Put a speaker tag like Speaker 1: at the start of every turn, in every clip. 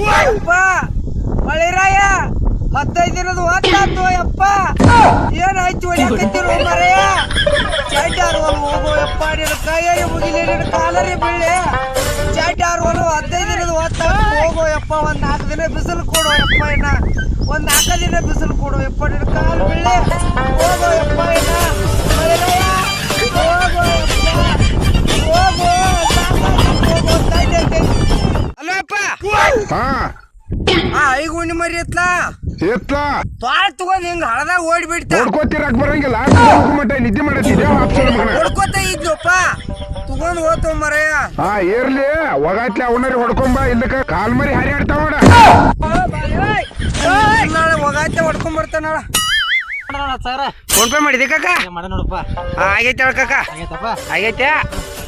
Speaker 1: ಯಪ್ಪ ಮಳಿರಾಯ ಹತ್ತೈದು ದಿನದ ಯಪ್ಪ. ಏನಾಯ್ತು ಹೋಗೋ ಯಪ್ಪ ಕಾಲರಿ ದಿನದ ಹೋಗೋ ಯಪ್ಪ, ಒಂದ್ ನಾಲ್ಕು ದಿನ ಬಿಸಿಲು ಕೊಡು ಯಪ್ಪ, ಇನ್ನ. ಒಂದ್ ನಾಲ್ಕು ದಿನ ಬಿಸಿಲು ಕೊಡು ಯಪ್ಪ ಕಾಲು
Speaker 2: ಹಾ.
Speaker 1: ಆ ಐಗ್ ಉಣ್ಣಿ ಮರಿ ಎತ್ಲಾ?
Speaker 2: ಎತ್ಲ?
Speaker 1: ತಾಳ್ ತಗೊಂಡ್ ಹಿಂಗ ಹಳದಾಗ ಓಡ್ಬಿಡ್ತ.
Speaker 2: ನೋಡ್ಕೋತಿರಕ್ ಬರಂಗಿಲ್ಲ ಮಟ್ಟ ನಿದ್ದೆ ಮಾಡತ್ತಿದ್ದೆ
Speaker 1: ಹೊಡ್ಕೋತ ಇದ್ನಪ್ಪ. ತಗೊಂಡ್ ಹೋತ ಮರಯ್ಯ
Speaker 2: ಹಾ ಏರ್ಲಿ. ಒಗಾತ್ಲೆ ಅವನರಿ ಹೊಡ್ಕೊಂಬ ಇಲ್ಲಕ ಕಾಲ್ ಮರಿ ಹರಿಯಾಡ್ತಾವ ನೋಡ.
Speaker 1: ನಾಳೆ ಒಗಾಯ್ತೆ ಹೊಡ್ಕೊಂಡ್ ಬರ್ತಾನ
Speaker 3: ಸರ.
Speaker 1: ಫೋನ್ ಪೇ ಮಾಡಿದೆ ಕಾಕ?
Speaker 3: ಮಾಡ ನೋಡಪ್ಪ.
Speaker 1: ಆಗೈತೆ ಹೇಳ ಕಾಕ. ಆಗೈತೆ?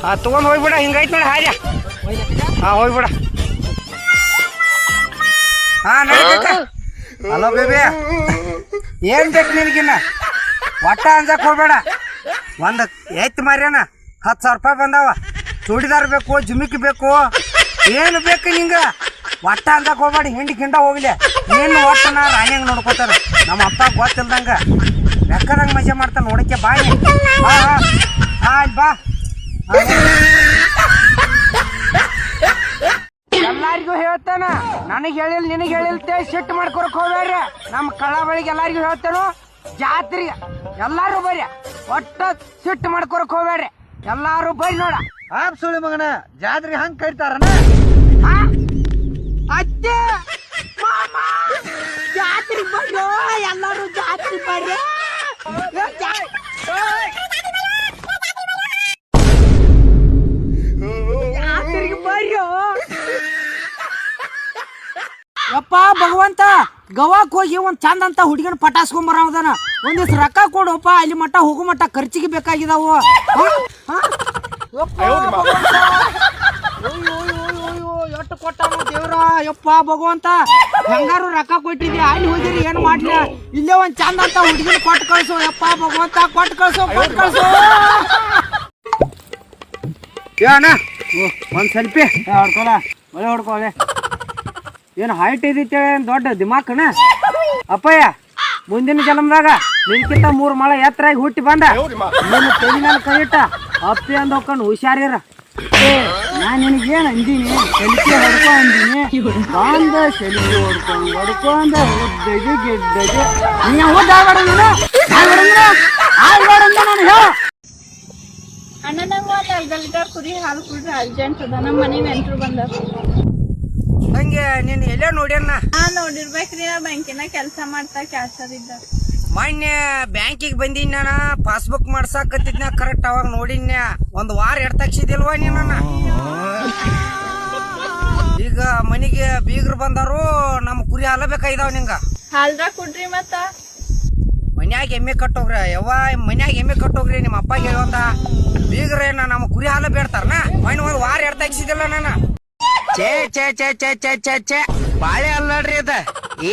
Speaker 1: ಆ ತಗೊಂಡ್ ಹೋಗ್ಬಿಡ. ಹಿಂಗೈತ್ ನೋಡಿ ಹಾರ್ಯ. ಹಾ ಹೋಗ್ಬಿಡ. ಹಾ ಹಲೋ ಬೇಬಿ ಏನ್ ಬೇಕು ನಿನಗಿನ್ನ? ಒಟ್ಟ ಅಂಜಕ್ ಹೋಗ್ಬೇಡ ಒಂದ್ ಎತ್ ಮಾರ್ಯಾನ, ಹತ್ತು ಸಾವಿರ ರೂಪಾಯಿ ಬಂದಾವ. ಚೂಡಿದಾರ್ ಬೇಕು ಜುಮಿಕ್ ಬೇಕು. ಏನು ಬೇಕು ನಿಂಗ? ಒಟ್ಟ ಅಂಜಕ್ ಹೋಗ್ಬೇಡ ಹಿಂಡಿ ಕಿಂಡ ಹೋಗ್ಲಿ. ನೀನು ಒಟ್ಟ ನಾ ರಾಣಿಯಂಗ್ ನೋಡ್ಕೋತಾರ. ನಮ್ಮ ಅಪ್ಪ ಗೊತ್ತಿಲ್ದಂಗ. ಬೆಕ್ಕದಂಗ ಮಜಾ ಮಾಡ್ತಾನ ನೋಡಕ್ಕೆ ಬಾ ಬಾ ಬಾ ಹಾ, ಎಲ್ಲಾರಿಗೂ ಹೇಳ್ತಾನ. ನನಗೆ ಹೇಳಿಲ್ಲ ನಿನಗೆ ಹೇಳಿಲ್ತೆ ಸಿಟ್ಟು ಮಾಡ್ಕೊರಕ್ ಹೋಗ್ಬೇಡ್ರಿ. ನಮ್ಮ ಕಳ್ಳ ಬಳಿಗೆ ಎಲ್ಲಾರಿಗೂ ಹೇಳ್ತಾನು. ಜಾತ್ರಿ ಎಲ್ಲಾರು ಬರ್ರಿ. ಒಟ್ಟ ಸಿಟ್ಟು ಮಾಡ್ಕೊರಕ್ ಹೋಗ್ಯಾರ ಎಲ್ಲಾರು ಬರ್ರಿ ನೋಡ.
Speaker 3: ಆಪ್ ಸುಳಿ ಮಗನ ಜಾತ್ರೆ ಹಂಗ್ ಕರಿತಾರನ?
Speaker 1: ಅತ್ತೆ ಜಾತ್ರೆ ಬರ್ರಿ ಎಲ್ಲಾರು ಜಾತ್ರೆ ಬರ್ರಿ. ಯಪ್ಪ ಭಗವಂತ ಗವಾಕ್ ಹೋಗಿ ಒಂದು ಚಂದ ಅಂತ ಹುಡುಗನ ಪಟಾಸ್ಕೊಂಡ್ ಬರೋದನ ಒಂದಿವ್ಸ ರೊಕ್ಕ ಕೊಡಪ್ಪ ಅಲ್ಲಿ ಮಟ್ಟ ಹೋಗು ಮಟ್ಟ ಖರ್ಚಿಗೆ ಬೇಕಾಗಿದಾವು. ಹ? ಹ? ಯಪ್ಪ, ಭಗವಂತ. ಅಯ್ಯೋ, ಅಯ್ಯೋ, ಅಯ್ಯೋ, ಎಷ್ಟ್ ಕೊಟ್ಟಾನು ದೇವ್ರ. ಯಪ್ಪ ಭಗವಂತ ಹೆಂಗಾರು ರೊಕ್ಕ ಕೊಟ್ಟಿದ್ದೆ ಅಲ್ಲಿ ಹೋಗಿರಿ ಏನ್ ಮಾಡ್ಲಿ? ಇಲ್ಲೇ ಒಂದ್ ಚಂದ ಅಂತ ಹುಡುಗಿನ ಕೊಟ್ಟು ಕಳ್ಸು. ಯಪ್ಪ ಭಗವಂತ ಕೊಟ್ಟು ಕಳ್ಸು ಕೊಟ್ಟು ಕಳ್ಸು. ಏನ ಒಂದ್ ಸೆಲ್ಫಿ. ಹೊಡ್ಕೊಳ. ಒಳ್ಳೆ ಹೊಡ್ಕೊಳೆ ಏನು ಹೈಟ್ ಇದೈತೆ ದೊಡ್ಡ ದಿಮಾಕನ? ಅಪ್ಪಯ್ಯ, ಮುಂದಿನ ಜನ್ಮದಾಗ ನಿನ್ಕಿಂತ ಮೂರು ಮಳೆ ಎತ್ತರಾಗಿ ಹುಟ್ಟಿ ಬಂದ. ನಿನ್ನ ತಲೆ ಮೇಲೆ ಕೈ ಅಪ್ಪಿ ಅಂದ್ ಹೋಗ್ಕೊಂಡು ಹುಷಾರಿರ ನಾನು ನಿನಗೇನು ಅಂದೀನಿ? ಸೆಲ್ಫಿ ಹೊಡ್ಕೊ ಅಂದೀನಿ ಬಂದ ಸೆಲ್ಫಿ ಹೊಡ್ಕೊಂಡು ಹೊಡ್ಕೊಂಡ ಉದ್ದಗೆ ಗೆಡ್ಡಗೆ ನೀನು ಹೋದ ಆಗ್ಬೇಡ ನೀನು. ಆಗ್ಬೇಡ ನೀನು. ಹೇಳ.
Speaker 4: ಅಣ್ಣ ನಂಗೆ ಒಂದು ಕುರಿ ಹಾಲು ಕುಡ್ರಿ ಅರ್ಜೆಂಟ್ ಅದ. ನಮ್ಮ ಮನೆ ನೆಂಟರು ಬಂದಾರ
Speaker 1: ಹಂಗೆ ನೀನ್ ಎಲ್ಲೇ ನೋಡ್ಯಾನ?
Speaker 4: ನೋಡಿರ್ಬೇಕ್ರಿ ನಾ ಬ್ಯಾಂಕಿನ ಕೆಲಸ ಮಾಡ್ತಾ ಕ್ಯಾಶರ್ ಇದ್ದ.
Speaker 1: ಮೊನ್ನೆ ಬ್ಯಾಂಕಿಗೆ ಬಂದಿನಿ ನಾನು ಪಾಸ್ಬುಕ್ ಮಾಡ್ಸಾಕತ್ತಿದ್ನ ಕರೆಕ್ಟ್ ಅವಾಗ ನೋಡಿನ್ಯ ಒಂದ್ ವಾರ ಎಡ್ತಕ್ಷಿದಿಲ್ವಾ ನೀನು ಈಗ ಮನಿಗೆ ಬೀಗ್ರು ಬಂದಾರು ನಮ್ಮ ಕುರಿ ಹಾಲ ಬೇಕಾಗಿದಾವ ನಿಂಗ.
Speaker 4: ಹಾಲ್ರ ಕುಡ್ರಿ ಮತ್ತ.
Speaker 1: ಮನ್ಯಾಗ ಎಮ್ಮೆ ಕಟ್ಟೋಗ್ರಿ ಯವ್ವ ಮನ್ಯಾಗ ಎಮ್ಮೆ ಕಟ್ಟೋಗ್ರಿ ನಿಮ್ಮ ಅಪ್ಪ ಹೇಳುವಂತ ಬೀಗ್ರೇನ ನಮ್ಮ ಕುರಿ ಹಾಲ ಬೇಡ್ತಾರನ? ಮೊನ್ನೆ ಒಂದ್ ವಾರ ಎಡ್ತಕ್ಷಿದಿಲ್ಲ ನಾನು. ಛೇ, ಛೆ, ಛೇ ಚೇ ಚೇ ಚೇ ಚೇ ಬಾಳೆ ಅಲ್ಲಡ್ರಿ ಅದ.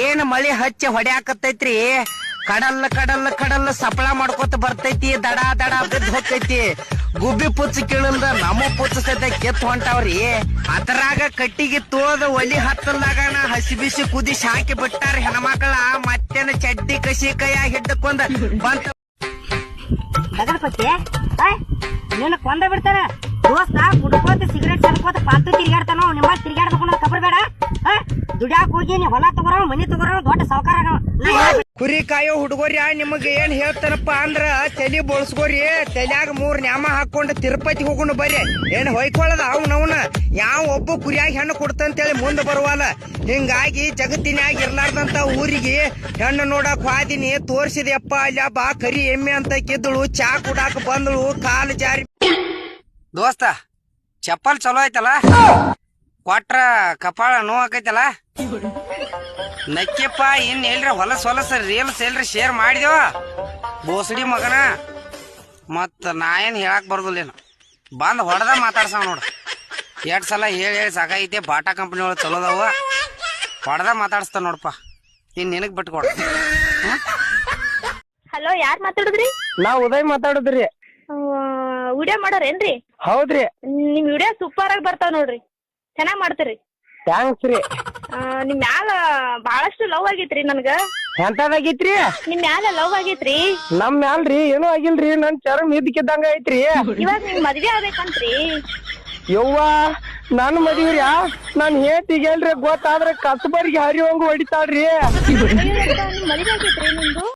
Speaker 1: ಏನ್ ಮಳಿ ಹಚ್ಚಿ ಹೊಡ್ಯಾಕತ್ತೈತ್ರಿ? ಕಡಲ್ ಕಡಲ್ ಕಡಲ್ ಸಪಳ ಮಾಡ್ಕೊತ ಬರ್ತೈತಿ, ದಡ ದಡ ಬಿದ್ದ ಹೋಗ್ತೈತಿ. ಗುಬ್ಬಿ ಪುಚ್ಚ ಕೀಳಲ್ದ ನಮ್ಮ ಪುಚ್ಚ ಸದ್ಯ ಕೆತ್ತ ಹೊಂಟಾವ್ರಿ. ಅದ್ರಾಗ ಕಟ್ಟಿಗೆ ತೋದ ಒಲಿ ಹತ್ತಲ್ದಾಗ ನಾ ಹಸಿ ಬಿಸಿ ಕುದಿಸಿ ಹಾಕಿ ಬಿಟ್ಟಾರ ಹೆಣ್ಮಕ್ಳ. ಮತ್ತೇನ ಚಡ್ಡಿ ಕಸಿ ಕೈಯಾಗ ಹಿಡ್ಕೊಂಡ ಬಂತ
Speaker 5: ಕೊಂದ ಬಿಡ್ತಾನ. ದೋಸ್ತ ಗುಡ್ಕೋತ ಸಿಗರೇಟ್ ಸರ್ಕೋತ ಪಾಲ್ತು ತಿರ್ಗಾಡ್ತಾನೋ ನಿಮ್ಮ ತಿರ್ಗಾಡ್ಬೇಕು ಅನ್ನೋದು ಕಬರ್ ಬೇಡ? ದುಡ್ಯಾಕ್ ಹೋಗಿ, ನೀ ಹೊಲ ತಗೋರೋ, ಮನಿ ತಗೋರೋ, ದೊಡ್ಡ ಸಾವುಕಾರ
Speaker 1: ಕುರಿ ಕಾಯೋ ಹುಡುಗೋರಿ ನಿಮಗೆ ಏನ್ ಹೇಳ್ತಾನಪ್ಪ ಅಂದ್ರ ತಲಿ ಬೋಳ್ಸ್ಕೋರಿ, ತಲ್ಯಾಗ ಮೂರ್ ನ್ಯಾಮ ಹಾಕೊಂಡು ತಿರುಪತಿ ಹೋಗುಣ ಬರ್ರಿ. ಏನ್ ಹೊಯ್ಕೊಳ್ಳದ ಅವನವನ? ಯಾವ ಒಬ್ಬ ಕುರಿಯಾಗಿ ಹೆಣ್ಣು ಕೊಡ್ತಂತೇಳಿ ಮುಂದೆ ಬರುವಲ್ಲ. ಹಿಂಗಾಗಿ ಜಗತ್ತಿನ್ಯಾಗ ಇರ್ಲಾರ್ದಂತ ಊರಿಗೆ ಹೆಣ್ಣು ನೋಡಕ್ ಹಾದಿನಿ, ತೋರ್ಸಿದೆಯಪ್ಪ ಅಲ್ಲ ಬಾ ಕರಿ ಎಮ್ಮೆ ಅಂತ ಕಿದ್ದಳು ಚಾ ಕುಡಾಕ ಬಂದಳು, ಕಾಲು ಜಾರಿ ದೋಸ್ತ ಚಪ್ಪಲ್ ಚಲೋ ಐತಲ್ಲ? ಕೊಟ್ರ ಕಪಾಳ ನೋವಾಕೈತಲ್ಲ ನಕ್ಕಪ್ಪ ಇನ್ ಎಲ್ರ ಹೊಲಸ್ ಹೊಲಸ್ ರೀಲ್ಸ್ ಎಲ್ರಿ ಶೇರ್ ಮಾಡಿದೇವ ಬೋಸಡಿ ಮಗನ. ಮತ್ತ ನಾ ಏನ್ ಹೇಳಕ್ ಬರ್ದಿಲ್ಲೇನು ಬಂದ್ ಹೊಡೆದ ಮಾತಾಡ್ಸವ ನೋಡು. ಎರಡ್ ಸಲ ಹೇಳಿ ಹೇಳಿ ಸಾಕಾಗೈತಿ ಬಾಟಾ ಕಂಪನಿ ಒಳಗೆ ಚಲೋದವ ಹೊಡೆದ ಮಾತಾಡ್ಸ್ತಾನ ನೋಡಪ್ಪ. ಇನ್ ನಿನಗ್ ಬಿಟ್ಕೊಡ
Speaker 4: ಹಲೋ ಯಾರ್ ಮಾತಾಡುದ್ರಿ?
Speaker 1: ನಾ ಉದಯ್ ಮಾತಾಡುದ್ರಿ.
Speaker 4: ವಿಡಿಯೋ ಮಾಡೋರೇನ್ರಿ
Speaker 1: ಹೌದ್ರಿ.
Speaker 4: ನಿಮ್ ವಿಡಿಯೋ ಸೂಪರ್ ಆಗಿ ಬರ್ತಾವ ನೋಡ್ರಿ. ಚೆನ್ನಾಗ್ ಮಾಡ್ತೀರಿ.
Speaker 1: ಥ್ಯಾಂಕ್ಸ್ ರೀ.
Speaker 4: ನಿಮ್ ಮ್ಯಾಲ ಬಹಳಷ್ಟು ಲವ್ ಆಗೈತ್ರಿ ನನ್ಗ.
Speaker 6: ಎಂತದಾಗಿತ್ರಿ?
Speaker 4: ನಿಮ್ ಮ್ಯಾಲ ಲವ್ ಆಗೈತ್ರಿ.
Speaker 6: ನಮ್ ಮ್ಯಾಲ್ರಿ ಏನೂ ಆಗಿಲ್ರಿ ನನ್ ಚರ್ಮ ಇದ್ದಕ್ಕಿದ್ದಂಗ ಐತ್ರಿ.
Speaker 4: ಇವಾಗ ನಿಮ್ ಮದ್ವೆ ಆಗ್ಬೇಕಂತ್ರಿ.
Speaker 6: ಯವ್ವ ನನ್ ಮದ್ವಿರಿ ನಾನ್ ಹೇಳ್ತಿಗೇಳ್ರಿ ಗೊತ್ತಾದ್ರೆ ಕಸಬರ್ಗಿ ಹರಿವಂಗ ಹೊಡಿತಾಳ್ರಿ.
Speaker 4: ನಿಮ್ ಮದ್ವೆ ಆಗೈತ್ರಿ ನಿಮ್ದು?